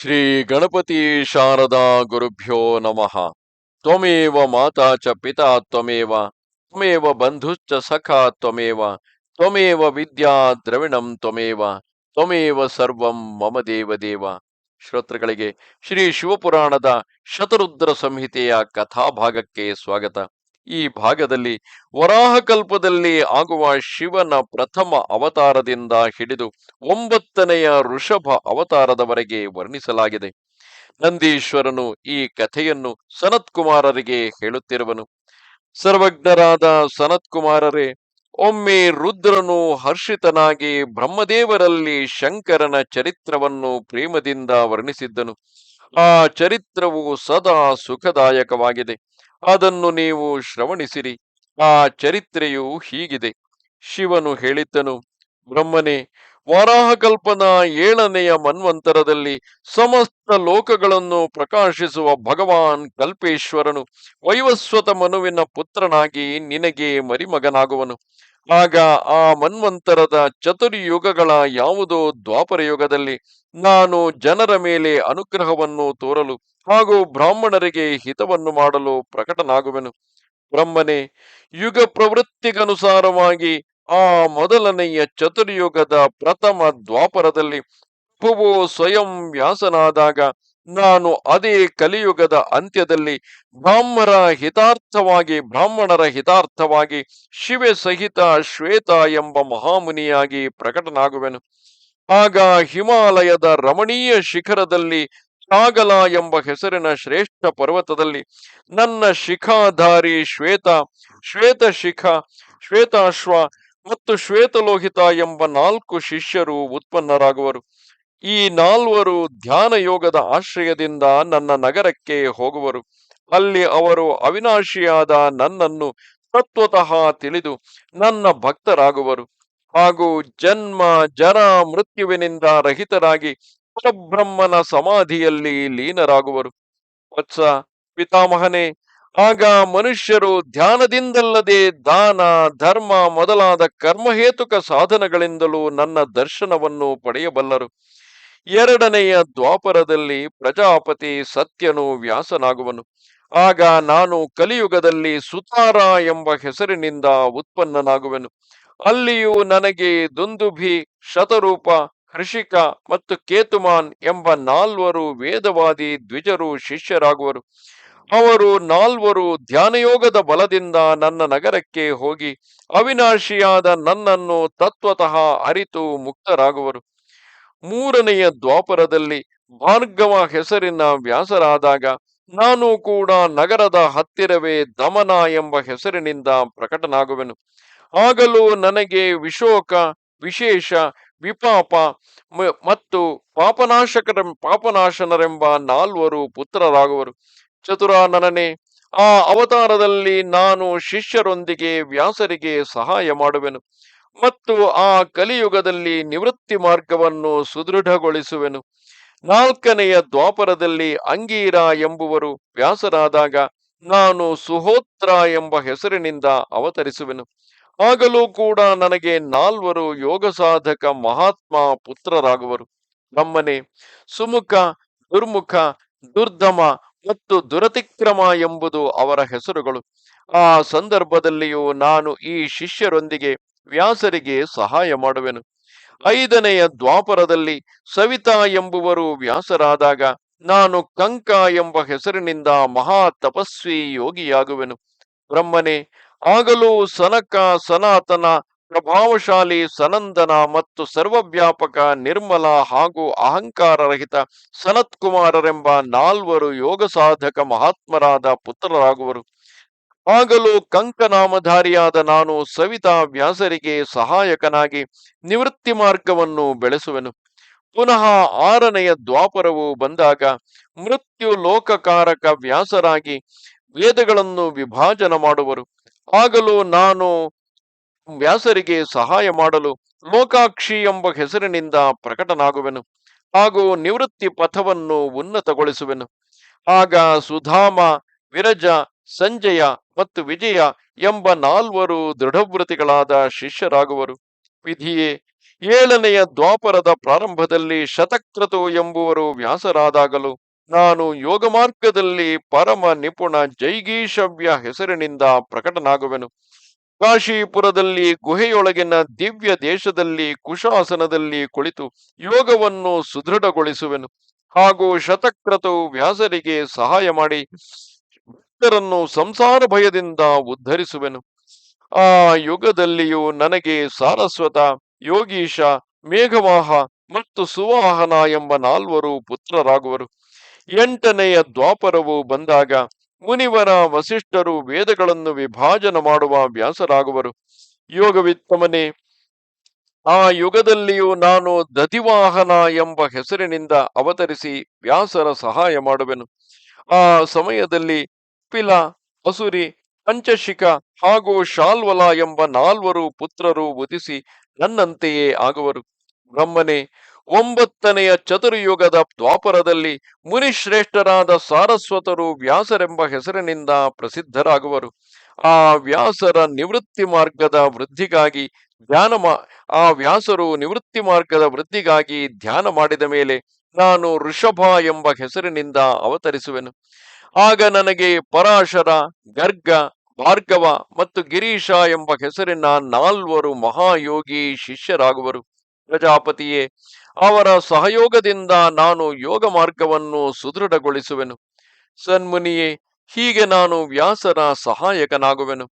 ಶ್ರೀ ಗಣಪತಿ ಶಾರದಾ ಗುರುಭ್ಯೋ ನಮಃ. ತ್ವಮೇವ ಮಾತಾ ಚ ಪಿತಾ ತ್ವಮೇವ ತ್ವಮೇವ ಬಂಧುಶ್ಚ ಸಖಾ ತ್ವಮೇವ ತ್ವಮೇವ ವಿದ್ಯಾ ದ್ರವಿಣಂ ತ್ವಮೇವ ತ್ವಮೇವ ಸರ್ವಂ ಮಮ ದೇವ ದೇವ. ಶ್ರೋತೃಗಳಿಗೆ ಶ್ರೀ ಶಿವಪುರಾಣದ ಶತರುದ್ರ ಸಂಹಿತೆಯ ಕಥಾಭಾಗಕ್ಕೆ ಸ್ವಾಗತ. ಈ ಭಾಗದಲ್ಲಿ ವರಾಹಕಲ್ಪದಲ್ಲಿ ಆಗುವ ಶಿವನ ಪ್ರಥಮ ಅವತಾರದಿಂದ ಹಿಡಿದು ಒಂಬತ್ತನೆಯ ಋಷಭ ಅವತಾರದವರೆಗೆ ವರ್ಣಿಸಲಾಗಿದೆ. ನಂದೀಶ್ವರನು ಈ ಕಥೆಯನ್ನು ಸನತ್ಕುಮಾರರಿಗೆ ಹೇಳುತ್ತಿರುವನು. ಸರ್ವಜ್ಞರಾದ ಸನತ್ಕುಮಾರರೇ, ಒಮ್ಮೆ ರುದ್ರನು ಹರ್ಷಿತನಾಗಿ ಬ್ರಹ್ಮದೇವರಲ್ಲಿ ಶಂಕರನ ಚರಿತ್ರವನ್ನು ಪ್ರೇಮದಿಂದ ವರ್ಣಿಸಿದ್ದನು. ಆ ಚರಿತ್ರವು ಸದಾ ಸುಖದಾಯಕವಾಗಿದೆ. ಅದನ್ನು ನೀವು ಶ್ರವಣಿಸಿರಿ. ಆ ಚರಿತ್ರೆಯು ಹೀಗಿದೆ. ಶಿವನು ಹೇಳಿದ್ದನು, ಬ್ರಹ್ಮನೇ, ವಾರಾಹಕಲ್ಪನ ಏಳನೆಯ ಮನ್ವಂತರದಲ್ಲಿ ಸಮಸ್ತ ಲೋಕಗಳನ್ನು ಪ್ರಕಾಶಿಸುವ ಭಗವಾನ್ ಕಲ್ಪೇಶ್ವರನು ವೈವಸ್ವತ ಮನುವಿನ ಪುತ್ರನಾಗಿ ನಿನಗೆ ಮರಿಮಗನಾಗುವನು. ಆಗ ಆ ಮನ್ವಂತರದ ಚತುರ್ಯುಗಗಳ ಯಾವುದೋ ದ್ವಾಪರ ಯುಗದಲ್ಲಿ ನಾನು ಜನರ ಮೇಲೆ ಅನುಗ್ರಹವನ್ನು ತೋರಲು ಹಾಗೂ ಬ್ರಾಹ್ಮಣರಿಗೆ ಹಿತವನ್ನು ಮಾಡಲು ಪ್ರಕಟನಾಗುವೆನು. ಬ್ರಹ್ಮನೇ, ಯುಗ ಪ್ರವೃತ್ತಿಗನುಸಾರವಾಗಿ ಆ ಮೊದಲನೆಯ ಚತುರ್ಯುಗದ ಪ್ರಥಮ ದ್ವಾಪರದಲ್ಲಿ ಪ್ರಭುವು ಸ್ವಯಂ ವ್ಯಾಸನಾದಾಗ ನಾನು ಅದೇ ಕಲಿಯುಗದ ಅಂತ್ಯದಲ್ಲಿ ಬ್ರಾಹ್ಮರ ಹಿತಾರ್ಥವಾಗಿ, ಬ್ರಾಹ್ಮಣರ ಹಿತಾರ್ಥವಾಗಿ ಶಿವೆ ಸಹಿತ ಶ್ವೇತ ಎಂಬ ಮಹಾಮುನಿಯಾಗಿ ಪ್ರಕಟನಾಗುವೆನು. ಆಗ ಹಿಮಾಲಯದ ರಮಣೀಯ ಶಿಖರದಲ್ಲಿ ಚಾಗಲ ಎಂಬ ಹೆಸರಿನ ಶ್ರೇಷ್ಠ ಪರ್ವತದಲ್ಲಿ ನನ್ನ ಶಿಖಾಧಾರಿ ಶ್ವೇತ ಶ್ವೇತ ಶಿಖ, ಶ್ವೇತಾಶ್ವ ಮತ್ತು ಶ್ವೇತಲೋಹಿತ ಎಂಬ ನಾಲ್ಕು ಶಿಷ್ಯರು ಉತ್ಪನ್ನರಾಗುವರು. ಈ ನಾಲ್ವರು ಧ್ಯಾನ ಯೋಗದ ಆಶ್ರಯದಿಂದ ನನ್ನ ನಗರಕ್ಕೆ ಹೋಗುವರು. ಅಲ್ಲಿ ಅವರು ಅವಿನಾಶಿಯಾದ ನನ್ನನ್ನು ತತ್ವತಃ ತಿಳಿದು ನನ್ನ ಭಕ್ತರಾಗುವರು. ಹಾಗೂ ಜನ್ಮ ಜರ ಮೃತ್ಯುವಿನಿಂದ ರಹಿತರಾಗಿ ಪರಬ್ರಹ್ಮನ ಸಮಾಧಿಯಲ್ಲಿ ಲೀನರಾಗುವರು. ವತ್ಸ ಪಿತಾಮಹನೇ, ಆಗ ಮನುಷ್ಯರು ಧ್ಯಾನದಿಂದಲ್ಲದೆ ದಾನ, ಧರ್ಮ ಮೊದಲಾದ ಕರ್ಮಹೇತುಕ ಸಾಧನಗಳಿಂದಲೂ ನನ್ನ ದರ್ಶನವನ್ನು ಪಡೆಯಬಲ್ಲರು. ಎರಡನೆಯ ದ್ವಾಪರದಲ್ಲಿ ಪ್ರಜಾಪತಿ ಸತ್ಯನು ವ್ಯಾಸನಾಗುವನು. ಆಗ ನಾನು ಕಲಿಯುಗದಲ್ಲಿ ಸುತಾರ ಎಂಬ ಹೆಸರಿನಿಂದ ಉತ್ಪನ್ನನಾಗುವೆನು. ಅಲ್ಲಿಯೂ ನನಗೆ ದುಂದುಭಿ, ಶತರೂಪ ಹೃಷಿಕ ಮತ್ತು ಕೇತುಮಾನ್ ಎಂಬ ನಾಲ್ವರು ವೇದವಾದಿ ದ್ವಿಜರು ಶಿಷ್ಯರಾಗುವರು. ಅವರು ನಾಲ್ವರು ಧ್ಯಾನಯೋಗದ ಬಲದಿಂದ ನನ್ನ ನಗರಕ್ಕೆ ಹೋಗಿ ಅವಿನಾಶಿಯಾದ ನನ್ನನ್ನು ತತ್ವತಃ ಅರಿತು ಮುಕ್ತರಾಗುವರು. ಮೂರನೆಯ ದ್ವಾಪರದಲ್ಲಿ ಭಾರ್ಗವ ಹೆಸರಿನ ವ್ಯಾಸರಾದಾಗ, ನಾನು ಕೂಡ ನಗರದ ಹತ್ತಿರವೇ ದಮನ ಎಂಬ ಹೆಸರಿನಿಂದ ಪ್ರಕಟನಾಗುವೆನು. ಆಗಲೂ ನನಗೆ ವಿಶೋಕ, ವಿಶೇಷ, ವಿಪಾಪ ಮತ್ತು ಪಾಪನಾಶಕರ, ಪಾಪನಾಶನರೆಂಬ ನಾಲ್ವರು ಪುತ್ರರಾಗುವರು. ಚತುರಾನನನೇ ಆ ಅವತಾರದಲ್ಲಿ ನಾನು ಶಿಷ್ಯರೊಂದಿಗೆ ವ್ಯಾಸರಿಗೆ ಸಹಾಯ ಮಾಡುವೆನು. ಮತ್ತು ಆ ಕಲಿಯುಗದಲ್ಲಿ ನಿವೃತ್ತಿ ಮಾರ್ಗವನ್ನು ಸುದೃಢಗೊಳಿಸುವೆನು. ನಾಲ್ಕನೆಯ ದ್ವಾಪರದಲ್ಲಿ ಅಂಗೀರ ಎಂಬುವರು ವ್ಯಾಸರಾದಾಗ ನಾನು ಸುಹೋತ್ರ ಎಂಬ ಹೆಸರಿನಿಂದ ಅವತರಿಸುವೆನು. ಆಗಲೂ ಕೂಡ ನನಗೆ ನಾಲ್ವರು ಯೋಗ ಸಾಧಕ ಮಹಾತ್ಮ ಪುತ್ರರಾಗುವರು. ನಮ್ಮನೆ ಸುಮುಖ, ದುರ್ಮುಖ ದುರ್ಧಮ ಮತ್ತು ದುರತಿಕ್ರಮ ಎಂಬುದು ಅವರ ಹೆಸರುಗಳು. ಆ ಸಂದರ್ಭದಲ್ಲಿಯೂ ನಾನು ಈ ಶಿಷ್ಯರೊಂದಿಗೆ ವ್ಯಾಸರಿಗೆ ಸಹಾಯ ಮಾಡುವೆನು. ಐದನೆಯ ದ್ವಾಪರದಲ್ಲಿ ಸವಿತಾ ಎಂಬುವರು ವ್ಯಾಸರಾದಾಗ ನಾನು ಕಂಕ ಎಂಬ ಹೆಸರಿನಿಂದ ಮಹಾ ತಪಸ್ವಿ ಯೋಗಿಯಾಗುವೆನು. ಬ್ರಹ್ಮನೇ ಆಗಲೂ ಸನಕ ಸನಾತನ ಪ್ರಭಾವಶಾಲಿ ಸನಂದನ ಮತ್ತು ಸರ್ವವ್ಯಾಪಕ ನಿರ್ಮಲ ಹಾಗೂ ಅಹಂಕಾರರಹಿತ ಸನತ್ಕುಮಾರರೆಂಬ ನಾಲ್ವರು ಯೋಗ ಸಾಧಕ ಮಹಾತ್ಮರಾದ ಪುತ್ರರಾಗುವರು. ಆಗಲೂ ಕಂಕನಾಮಧಾರಿಯಾದ ನಾನು ಸವಿತಾ ವ್ಯಾಸರಿಗೆ ಸಹಾಯಕನಾಗಿ ನಿವೃತ್ತಿ ಮಾರ್ಗವನ್ನು ಬೆಳೆಸುವೆನು. ಪುನಃ ಆರನೆಯ ದ್ವಾಪರವು ಬಂದಾಗ ಮೃತ್ಯು ಲೋಕಕಾರಕ ವ್ಯಾಸರಾಗಿ ವೇದಗಳನ್ನು ವಿಭಾಜನ ಮಾಡುವರು. ಆಗಲೂ ನಾನು ವ್ಯಾಸರಿಗೆ ಸಹಾಯ ಮಾಡಲು ಲೋಕಾಕ್ಷಿ ಎಂಬ ಹೆಸರಿನಿಂದ ಪ್ರಕಟನಾಗುವೆನು. ಹಾಗೂ ನಿವೃತ್ತಿ ಪಥವನ್ನು ಉನ್ನತಗೊಳಿಸುವೆನು. ಆಗ ಸುಧಾಮ, ವಿರಜ, ಸಂಜಯ ಮತ್ತು ವಿಜಯ ಎಂಬ ನಾಲ್ವರು ದೃಢವೃತಿಗಳಾದ ಶಿಷ್ಯರಾಗುವರು. ವಿಧಿಯೇ, ಏಳನೆಯ ದ್ವಾಪರದ ಪ್ರಾರಂಭದಲ್ಲಿ ಶತಕ್ರತು ಎಂಬುವರು ವ್ಯಾಸರಾದಾಗಲು ನಾನು ಯೋಗ ಮಾರ್ಗದಲ್ಲಿ ಪರಮ ನಿಪುಣ ಜೈಗೀಶವ್ಯ ಹೆಸರಿನಿಂದ ಪ್ರಕಟನಾಗುವೆನು. ಕಾಶೀಪುರದಲ್ಲಿ ಗುಹೆಯೊಳಗಿನ ದಿವ್ಯ ದೇಶದಲ್ಲಿ ಕುಶಾಸನದಲ್ಲಿ ಕುಳಿತು ಯೋಗವನ್ನು ಸುದೃಢಗೊಳಿಸುವೆನು. ಹಾಗೂ ಶತಕ್ರತು ವ್ಯಾಸರಿಗೆ ಸಹಾಯ ಮಾಡಿ ಭಕ್ತರನ್ನು ಸಂಸಾರ ಭಯದಿಂದ ಉದ್ಧರಿಸುವೆನು. ಆ ಯುಗದಲ್ಲಿಯೂ ನನಗೆ ಸಾರಸ್ವತ, ಯೋಗೀಶ, ಮೇಘವಾಹ ಮತ್ತು ಸುವಾಹನ ಎಂಬ ನಾಲ್ವರು ಪುತ್ರರಾಗುವರು. ಎಂಟನೆಯ ದ್ವಾಪರವು ಬಂದಾಗ ಮುನಿವರ ವಸಿಷ್ಠರು ವೇದಗಳನ್ನು ವಿಭಾಜನ ಮಾಡುವ ವ್ಯಾಸರಾಗುವರು. ಯೋಗವಿತ್ತಮನೆ, ಆ ಯುಗದಲ್ಲಿಯೂ ನಾನು ದತಿವಾಹನ ಎಂಬ ಹೆಸರಿನಿಂದ ಅವತರಿಸಿ ವ್ಯಾಸರ ಸಹಾಯ ಮಾಡುವೆನು. ಆ ಸಮಯದಲ್ಲಿ ಪಿಲ ಅಸುರಿ, ಪಂಚಶಿಖ ಹಾಗೂ ಶಾಲ್ವಲ ಎಂಬ ನಾಲ್ವರು ಪುತ್ರರು ಉದಿಸಿ ನನ್ನಂತೆಯೇ ಆಗುವರು. ಬ್ರಹ್ಮನೇ, ಒಂಬತ್ತನೆಯ ಚತುರ್ಯುಗದ ದ್ವಾಪರದಲ್ಲಿ ಮುನಿಶ್ರೇಷ್ಠರಾದ ಸಾರಸ್ವತರು ವ್ಯಾಸರೆಂಬ ಹೆಸರಿನಿಂದ ಪ್ರಸಿದ್ಧರಾಗುವರು. ಆ ವ್ಯಾಸರ ನಿವೃತ್ತಿ ಮಾರ್ಗದ ವೃದ್ಧಿಗಾಗಿ ಧ್ಯಾನ ಆ ವ್ಯಾಸರು ನಿವೃತ್ತಿ ಮಾರ್ಗದ ವೃದ್ಧಿಗಾಗಿ ಧ್ಯಾನ ಮಾಡಿದ ಮೇಲೆ ನಾನು ಋಷಭ ಎಂಬ ಹೆಸರಿನಿಂದ ಅವತರಿಸುವೆನು. ಆಗ ನನಗೆ ಪರಾಶರ, ಗರ್ಗ, ಭಾರ್ಗವ ಮತ್ತು ಗಿರೀಶ ಎಂಬ ಹೆಸರಿನ ನಾಲ್ವರು ಮಹಾಯೋಗಿ ಶಿಷ್ಯರಾಗುವರು. ಪ್ರಜಾಪತಿಯೇ, ಅವರ ಸಹಯೋಗದಿಂದ ನಾನು ಯೋಗ ಮಾರ್ಗವನ್ನು ಸುದೃಢಗೊಳಿಸುವೆನು. ಸನ್ಮುನಿಯೇ, ಹೀಗೆ ನಾನು ವ್ಯಾಸರ ಸಹಾಯಕನಾಗುವೆನು.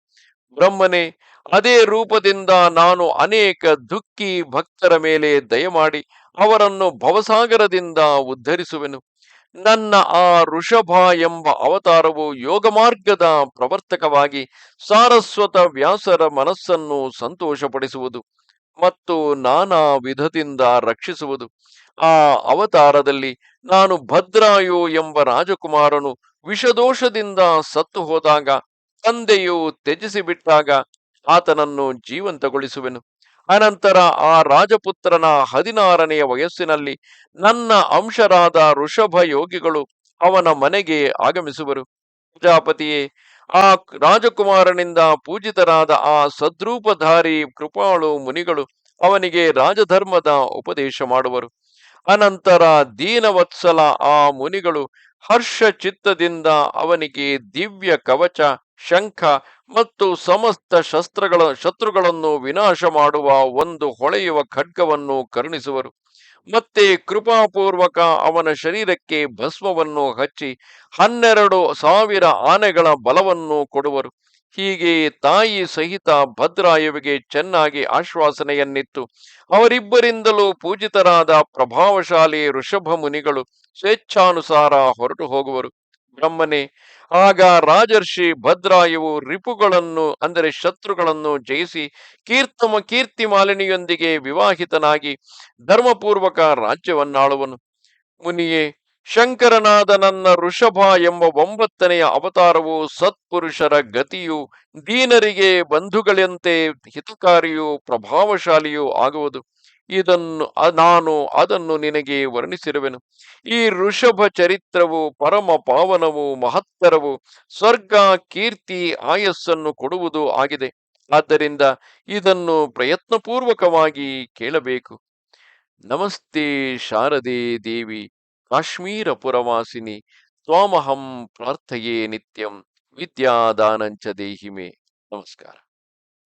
ಬ್ರಹ್ಮನೇ, ಅದೇ ರೂಪದಿಂದ ನಾನು ಅನೇಕ ದುಃಖಿ ಭಕ್ತರ ಮೇಲೆ ದಯಮಾಡಿ ಅವರನ್ನು ಭವಸಾಗರದಿಂದ ಉದ್ಧರಿಸುವೆನು. ನನ್ನ ಆ ಋಷಭ ಎಂಬ ಅವತಾರವು ಯೋಗ ಮಾರ್ಗದ ಪ್ರವರ್ತಕವಾಗಿ ಸಾರಸ್ವತ ವ್ಯಾಸರ ಮನಸ್ಸನ್ನು ಸಂತೋಷಪಡಿಸುವುದು ಮತ್ತು ನಾನಾ ವಿಧದಿಂದ ರಕ್ಷಿಸುವುದು. ಆ ಅವತಾರದಲ್ಲಿ ನಾನು ಭದ್ರಾಯು ಎಂಬ ರಾಜಕುಮಾರನು ವಿಷದೋಷದಿಂದ ಸತ್ತು ಹೋದಾಗ, ತಂದೆಯು ತ್ಯಜಿಸಿಬಿಟ್ಟಾಗ ಆತನನ್ನು ಜೀವಂತಗೊಳಿಸುವೆನು. ಅನಂತರ ಆ ರಾಜಪುತ್ರನ ಹದಿನಾರನೆಯ ವಯಸ್ಸಿನಲ್ಲಿ ನನ್ನ ಅಂಶರಾದ ಋಷಭ ಯೋಗಿಗಳು ಅವನ ಮನೆಗೆ ಆಗಮಿಸುವರು. ಪ್ರಜಾಪತಿಯೇ, ಆ ರಾಜಕುಮಾರನಿಂದ ಪೂಜಿತರಾದ ಆ ಸದ್ರೂಪಧಾರಿ ಕೃಪಾಳು ಮುನಿಗಳು ಅವನಿಗೆ ರಾಜಧರ್ಮದ ಉಪದೇಶ ಮಾಡುವರು. ಅನಂತರ ದೀನವತ್ಸಲ ಆ ಮುನಿಗಳು ಹರ್ಷ ಚಿತ್ತದಿಂದ ಅವನಿಗೆ ದಿವ್ಯ ಕವಚ ಶಂಖ ಮತ್ತು ಸಮಸ್ತ ಶಸ್ತ್ರಗಳ ಶತ್ರುಗಳನ್ನು ವಿನಾಶ ಮಾಡುವ ಒಂದು ಹೊಳೆಯುವ ಖಡ್ಗವನ್ನು ಕರುಣಿಸುವರು. ಮತ್ತೆ ಕೃಪಾಪೂರ್ವಕ ಅವನ ಶರೀರಕ್ಕೆ ಭಸ್ಮವನ್ನು ಹಚ್ಚಿ ಹನ್ನೆರಡು ಸಾವಿರ ಆನೆಗಳ ಬಲವನ್ನು ಕೊಡುವರು. ಹೀಗೆ ತಾಯಿ ಸಹಿತ ಭದ್ರಾಯುವಿಗೆ ಚೆನ್ನಾಗಿ ಆಶ್ವಾಸನೆಯನ್ನಿತ್ತು. ಅವರಿಬ್ಬರಿಂದಲೂ ಪೂಜಿತರಾದ ಪ್ರಭಾವಶಾಲಿ ಋಷಭ ಮುನಿಗಳು ಸ್ವೇಚ್ಛಾನುಸಾರ ಹೊರಟು ಹೋಗುವರು. ಬ್ರಹ್ಮನೇ, ಆಗ ರಾಜರ್ಷಿ ಭದ್ರಾಯವು ರಿಪುಗಳನ್ನು, ಅಂದರೆ ಶತ್ರುಗಳನ್ನು ಜಯಿಸಿ ಕೀರ್ತಮ ಕೀರ್ತಿ ಮಾಲಿನಿಯೊಂದಿಗೆ ವಿವಾಹಿತನಾಗಿ ಧರ್ಮಪೂರ್ವಕ ರಾಜ್ಯವನ್ನಾಳುವನು. ಮುನಿಯೇ, ಶಂಕರನಾದ ನನ್ನ ಋಷಭ ಎಂಬ ಒಂಬತ್ತನೆಯ ಅವತಾರವು ಸತ್ಪುರುಷರ ಗತಿಯು, ದೀನರಿಗೆ ಬಂಧುಗಳಂತೆ ಹಿತಕಾರಿಯೂ, ಪ್ರಭಾವಶಾಲಿಯೂ ಆಗುವುದು. ಇದನ್ನು ನಾನು ಅದನ್ನು ನಿನಗೆ ವರ್ಣಿಸಿರುವೆನು. ಈ ಋಷಭ ಚರಿತ್ರವು, ಪರಮ ಪಾವನವು, ಮಹತ್ತರವು, ಸ್ವರ್ಗ, ಕೀರ್ತಿ, ಆಯಸ್ಸನ್ನು ಕೊಡುವುದು ಆಗಿದೆ. ಆದ್ದರಿಂದ ಇದನ್ನು ಪ್ರಯತ್ನಪೂರ್ವಕವಾಗಿ ಕೇಳಬೇಕು. ನಮಸ್ತೆ ಶಾರದೆ ದೇವಿ, ಕಾಶ್ಮೀರ ಪುರವಾಸಿನಿ, ತ್ವಾಮಹಂ ಪ್ರಾರ್ಥೆಯೇ ನಿತ್ಯಂ, ವಿದ್ಯಾದಾನಂಚ ದೇಹಿಮೆ. ನಮಸ್ಕಾರ.